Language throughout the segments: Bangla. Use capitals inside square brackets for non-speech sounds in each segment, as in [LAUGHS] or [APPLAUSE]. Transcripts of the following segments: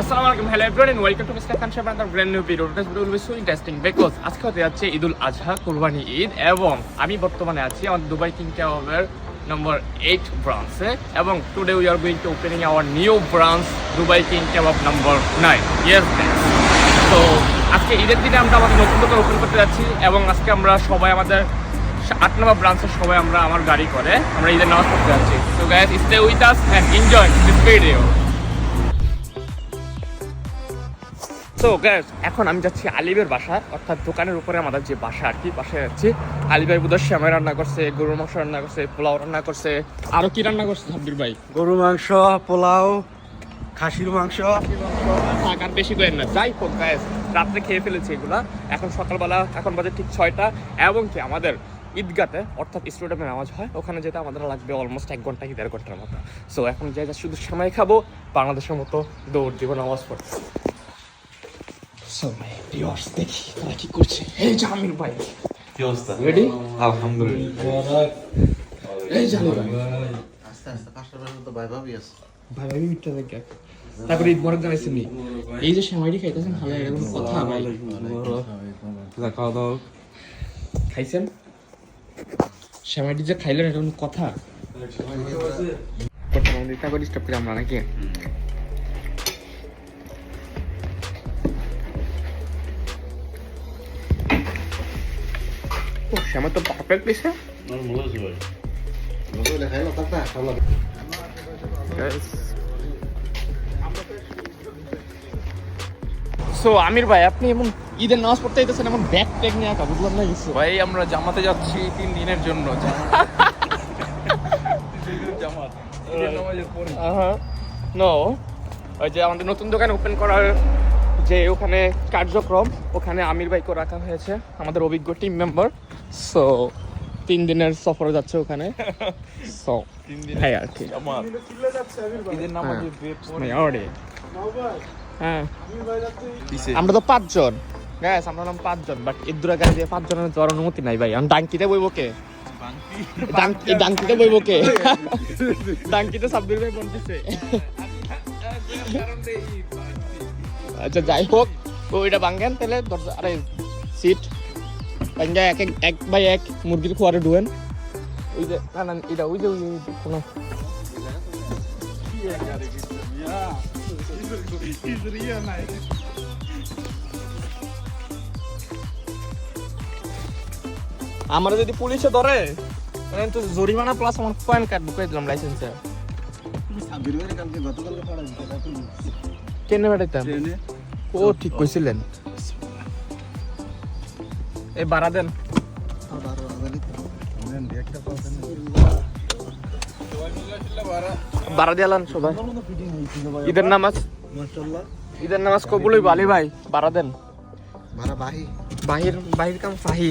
আসসালামু আলাইকুম। Hello everyone and welcome to mister Khan Saheb under brand new video this video will be so interesting আজকে হতে যাচ্ছে ঈদুল আজহা, কুরবানি ঈদ, এবং আমি বর্তমানে আছি আমার দুবাই কিং টাওয়ারের নম্বর এইট ব্রাঞ্চে এবং today we are going to opening our new branch Dubai king tower number nine yes তো আজকে ঈদের দিনে আমরা আমাদের নতুন দোকান ওপেন করতে যাচ্ছি, এবং আজকে আমরা সবাই আমাদের আট নম্বর ব্রাঞ্চের সবাই আমরা আমার গাড়ি করে আমরা ঈদের নামাজ পড়তে যাচ্ছি। তো guys stay with us and enjoy this video তো গ্যাস এখন আমি যাচ্ছি আলিবের বাসা অর্থাৎ দোকানের উপরে আমাদের যে বাসা আর কি বাসায় যাচ্ছি। আলি ভাই বোধহয় শ্যামাই রান্না করছে গরুর মাংস রান্না করছে পোলাও রান্না করছে। আরও কি রান্না করছে সাব্বির ভাই? গরু মাংস পোলাও খাসির মাংস। থাক আর বেশি করেন না। যাই হোক গ্যাস রাত্রে খেয়ে ফেলেছি এগুলা। এখন সকালবেলা এখন বাজে ঠিক ছয়টা। এবং কি আমাদের ঈদগাতে অর্থাৎ স্টেডিয়ামে নামাজ হয় ওখানে যেতে আমাদের লাগবে অলমোস্ট এক ঘণ্টা কি দেড় ঘণ্টার মতো। সো এখন যাই শুধু সময় খাব বাংলাদেশের মতো দৌড় দিব নামাজ পড়তে। সো মাই ভিউয়ার্স দেখি তারা কি করছে। এই জামির ভাই। কি অবস্থা? রেডি আলহামদুলিল্লাহ। এই ভাই। আস্তে আস্তে পাঁচটা পর্যন্ত তো ভাই ভাবি আছে। ভাই ভাই মিটটা দেখে তারপরে ঈদ মোবারক জানাইছেন নি এই যে সেমাইটি খাইতেছেন ভালো এরকম কথা ভাই। খাওয়া দাওয়া খাইছেন? সেমাইটি যে খাইলেন এটা কোনো কথা? করে আমরা নাকি ও শ্যামা তো পারফেক্ট দিছে খাইলো কাকা খাওয়া সো আমির ভাই আপনি এমন ঈদের নামাজ পড়তে যেতেছেন এমন ব্যাগ ট্যাগ নিয়ে একা বুঝলাম না কিছু। ভাই আমরা জামাতে যাচ্ছি তিন দিনের জন্য। জামাত ঈদের নামাজের পরে নো ওই যে আমাদের নতুন দোকান ওপেন করার যে ওখানে কার্যক্রম ওখানে আমির ভাইকে রাখা হয়েছে আমাদের অভিজ্ঞ টিম মেম্বার সো তিন দিনের সফরে যাচ্ছে ওখানে। [LAUGHS] সো হ্যাঁ আর কি। already হ্যাঁ আমরা তো পাঁচজন। গ্যাস আমরা হলাম পাঁচজন বাট ইদ্দুরা গাড়ি দিয়ে পাঁচজনের যাওয়ার অনুমতি নাই ভাই। আমি ডাঙ্কিতে বইব কে? ডাঙ্কি ডাঙ্কিতে বইব কে? [LAUGHS] ডাঙ্কিতে সাব্বির ভাই বলতেছে আচ্ছা যাই হোক ওইটা ভাঙ্গেন তাহলে দরজা আরে সিট ভাঙ্গা এক এক বাই এক মুরগির খোয়ারে ডুয়েন ওই যে না না এটা ওই যে ওই কোনো। আমার যদি পুলিশে ধরে তো জরিমানা প্লাস আমার পয়েন্ট কার্ড ঢুকাই দিলাম লাইসেন্সে কেনে বেড়াইতাম? ও ঠিক কইছিলেন। এই বাড়া দেন। বাড়া দিয়ালান সবাই। ঈদের নামাজ। মাশাআল্লাহ ঈদের নামাজ কবুলই বালি ভাই বাড়া দেন। বাহি। বাহির বাহির কাম ফাহি।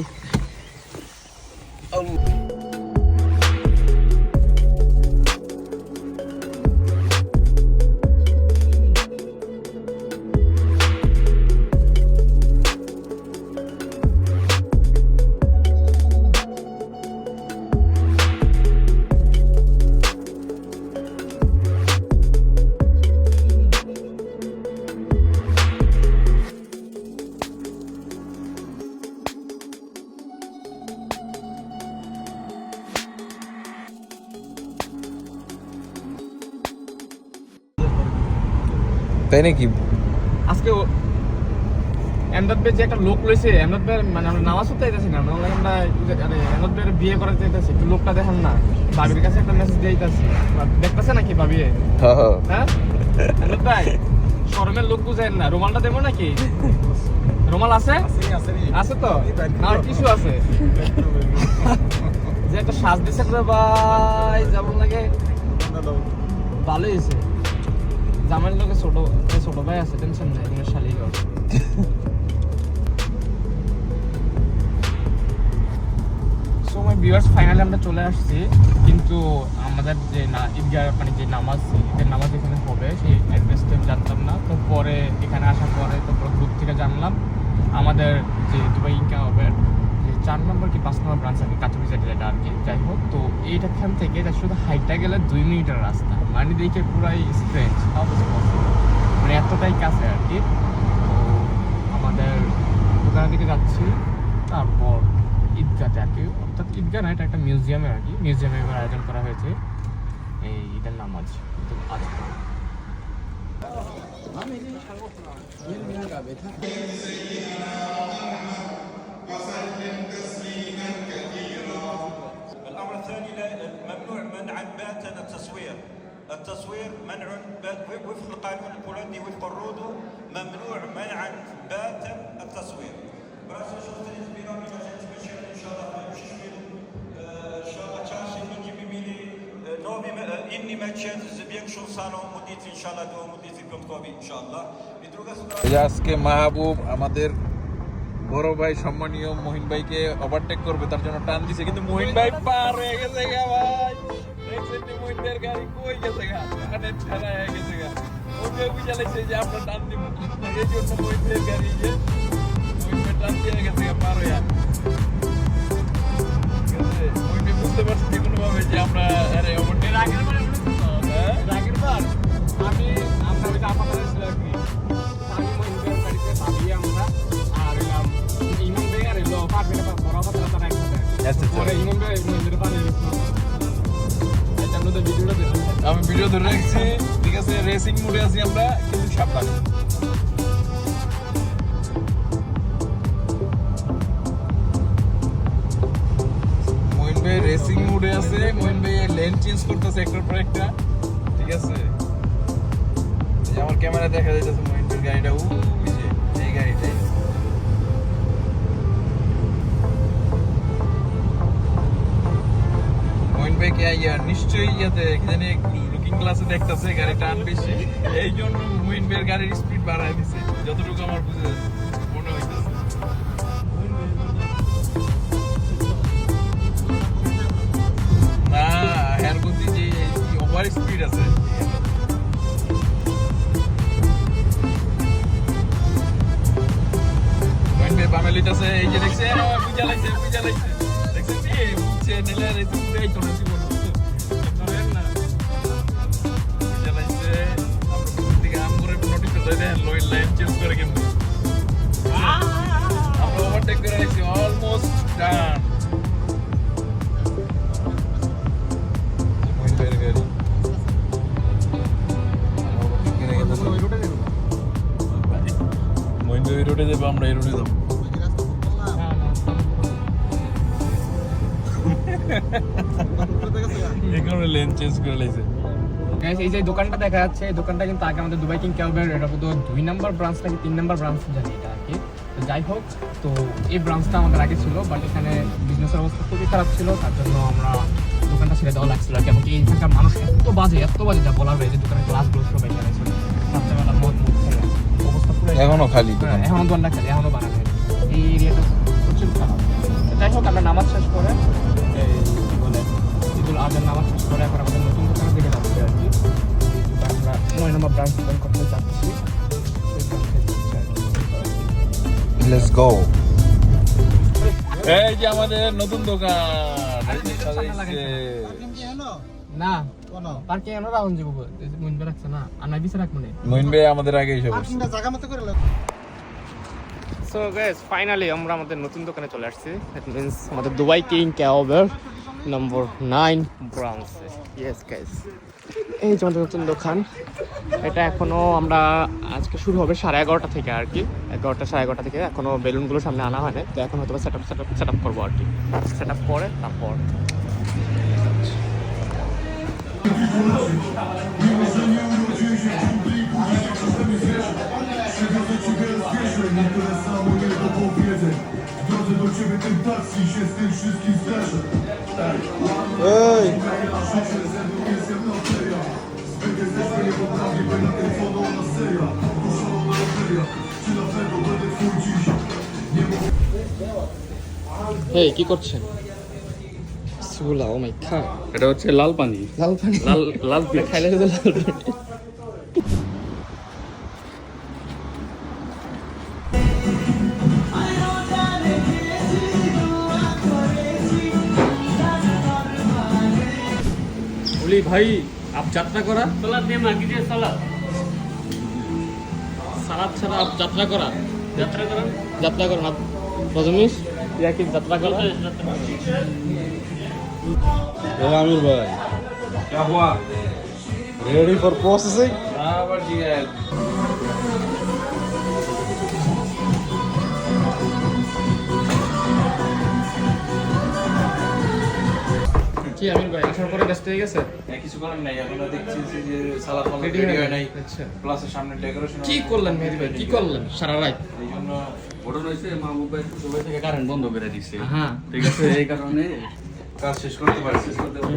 তাই নাকি? আজকে এমদাদ ভাই যে একটা লোক রয়েছে এমদাদ ভাই মানে আমরা নামাজ পড়তে যাইতেছি না আমরা বললাম আমরা এমদাদ ভাইয়ের বিয়ে করাতে যাইতেছি একটু লোকটা দেখেন না। ভাবির কাছে একটা মেসেজ দিয়ে দিতেছি দেখতেছে নাকি ভাবি হ্যাঁ? এমদাদ ভাই শরমের লোক বুঝেন না। রুমালটা দেবো নাকি? রুমাল আছে? আছে তো? আর কিছু আছে? যে একটা সাজ দিছে রে ভাই যেমন লাগে। ভালোই হয়েছে। জামাইয়ের লোকে ছোট ছোট ভাই আছে টেনশন নাই তুমি শালিগর সো মাই ভিউয়ার্স ফাইনালি আমরা চলে আসছি, কিন্তু আমাদের যে না, ঈদগাহ মানে যে নামাজ, ঈদের নামাজ এখানে হবে, সেই অ্যাড্রেসটা জানতাম না। তো পরে এখানে আসার পরে তো গ্রুপ থেকে জানলাম, আমাদের যে দুবাই ইনকা হবে চার নম্বর কি পাঁচ নম্বর ব্রাঞ্চ আর কি কাছাকাছি যেটা আর কি যাই হোক, তো এইটাখান থেকে শুধু হাইটটা গেলে দুই মিনিটের রাস্তা। মানে দেখে পুরাই স্ট্রেঞ্জ মানে এতটাই কাছে আর কি। তো আমাদের দোকানের দিকে যাচ্ছি, তারপর ঈদগাতে আর কি। অর্থাৎ ঈদগাহ না, এটা একটা মিউজিয়ামে আর কি। মিউজিয়ামে এবার আয়োজন করা হয়েছে। এই ঈদের নামাজ। وسلم تسليما كثيرا. الأمر الثاني ممنوع منعا باتا التصوير. التصوير منع وفق القانون البولندي وفق الرودو ممنوع منعا باتا التصوير. براسل شوستريز بيرامي ان شاء الله ان شاء الله تشاشي اني ما تشاتز صالون مديت ان شاء الله دو مديت في ان شاء الله بدروغا محبوب امادير বড় ভাই সম্মানীয় মহিন ভাইকে ওভারটেক করবে তার জন্য টান দিছে কিন্তু মহিন ভাই পার হয়ে গেছে গা ভাই। দেখছেন মহিন ভাইয়ের গাড়ি কই গেছে গা? ওখানে ঠেলা হয়ে গেছে গা। ওকে বুঝা লাগছে যে আমরা টান দিব। এই জন্য মহিন ভাইয়ের গাড়ি যে মহিন ভাই টান দিয়ে গেছে গা পার হয়ে। মহিন ভাই বুঝতে পারছে যে কোনো ভাবে যে আমরা আরে ওভারটেক আগের বার। হ্যাঁ? আগের বার। আমি ওই যে আপাতত আমি ভিডিও ধরে রাখছি। ঠিক আছে রেসিং মোডে আছি আমরা, কিন্তু সাবধানে। রেসিং মোডে আছে, মহিন ভাই লেন চেঞ্জ করতেছে একটার পর একটা। ঠিক আছে? আমার ক্যামেরা দেখা যাইতেছে মহিন গাড়িটা। উ, এই গাড়িটাই মহিন ভাই কে ইয়া নিশ্চয়ই ইয়াতে জানি লুকিং গ্লাসে দেখতেছে, গাড়ি টান বেশি। এই জন্য মহিন ভাইয়ের গাড়ির স্পিড বাড়ায় দিছে, যতটুকু আমার বুঝে মনে হইতেছে। না এর গতি যে ওভার স্পিড আছে। বামে লইতাছে, এই যে দেখছে বুঝা লাগছে বুঝা লাগছে। দেখছেন কি বুঝছে নিলে আর এই তুমি এই তোরা জীবন ধরেন না বুঝা লাগছে আমরা কোন দিকে আম করে নোটিস করে দেন লইন লাইন চেঞ্জ করে কিন্তু আমরা ওভারটেক করে রাখছি অলমোস্ট ডান মহিন ভাইয়ের গাড়ি ওই রোডে যাব মহিন ভাই রোডে যাব আমরা এই রোডে যাব এই কারণে লেন চেঞ্জ করে লাইছে। Guys, এই যে দোকানটা দেখা যাচ্ছে এই দোকানটা কিন্তু আগে আমাদের দুবাই কিং ক্যাবের এটা বোধ দুই নাম্বার ব্রাঞ্চ নাকি তিন নাম্বার ব্রাঞ্চ জানি এটা আর কি। তো যাই হোক তো এই ব্রাঞ্চটা আমাদের আগে ছিল বাট এখানে বিজনেসের অবস্থা খুবই খারাপ ছিল তার জন্য আমরা দোকানটা ছেড়ে দেওয়া লাগছিল আর কি। এবং এইখানকার মানুষ এত বাজে এত বাজে যা বলার হয়েছে দোকানের গ্লাসগুলো সব এখানে ছিল। রাত্রেবেলা মদ মুখ খেয়ে অবস্থা পুরো এখনও। খালি হ্যাঁ, দোকান এখনও দোকানটা খালি এখনও বানানো এই এরিয়াটা প্রচুর খারাপ। যাই হোক আমরা নামাজ শেষ করে ঈদুল আজহার নামাজ শেষ করে এখন আমাদের নতুন দোকানের দিকে যাচ্ছি আর কি। আমরা নয় নম্বর ব্রাঞ্চ ওপেন করতে যাচ্ছি। লেটস গো এই যে আমাদের নতুন দোকান। এই যে সাজাইছে। না পার্কিং আমরা রাউন্ড যাব মনবে রাখছে না আর নাই বিছে রাখব না। মহিন আমাদের আগে এসে বসছে। সো গাইস ফাইনালি আমরা আমাদের নতুন দোকানে চলে আসছি। দ্যাট মিন্স আমাদের Dubai king ক্যাওভার number nine branch yes guys এই যে আমাদের নতুন দোকান। এটা এখনও আমরা আজকে শুরু হবে সাড়ে এগারোটা থেকে আর কি। এগারোটা সাড়ে এগারোটা থেকে এখনও বেলুনগুলো সামনে আনা হয় না তো এখন হয়তো set up set up set up করব আর কি। সেট আপ করে তারপর। হে কি করছেন? সুলা ও মাই খা এটা হচ্ছে লাল পানি। লাল পানি? লাল লাল [LAUGHS] খাইলে শুধু লাল পানি। বলি ভাই আপ যাত্রা করা सलाद दे मांगी दे सलाद সালাদ ছাড়া যাত্রা করা যাত্রা করা যাত্রা করা না রজনীশ ইয়া কি যাত্রা করা আমির ভাই রেডি ফর প্রসেসিং আবার জিগায় কি আমির ভাই পরে ব্যস্ত হয়ে গেছে? কিছু করার নাই এখনও দেখছি যে সালা Ready রেডি হয় নাই। আচ্ছা। প্লাস সামনে ডেকোরেশন কি করলেন মেহেদি ভাই? কি করলেন সারা রাত? এই জন্য ঘটনা হয়েছে মাহবুব ভাই দুবাই থেকে কারেন্ট বন্ধ করে দিছে। হ্যাঁ। ঠিক আছে এই কারণে কাজ শেষ করতে পারছি শেষ করতে পারি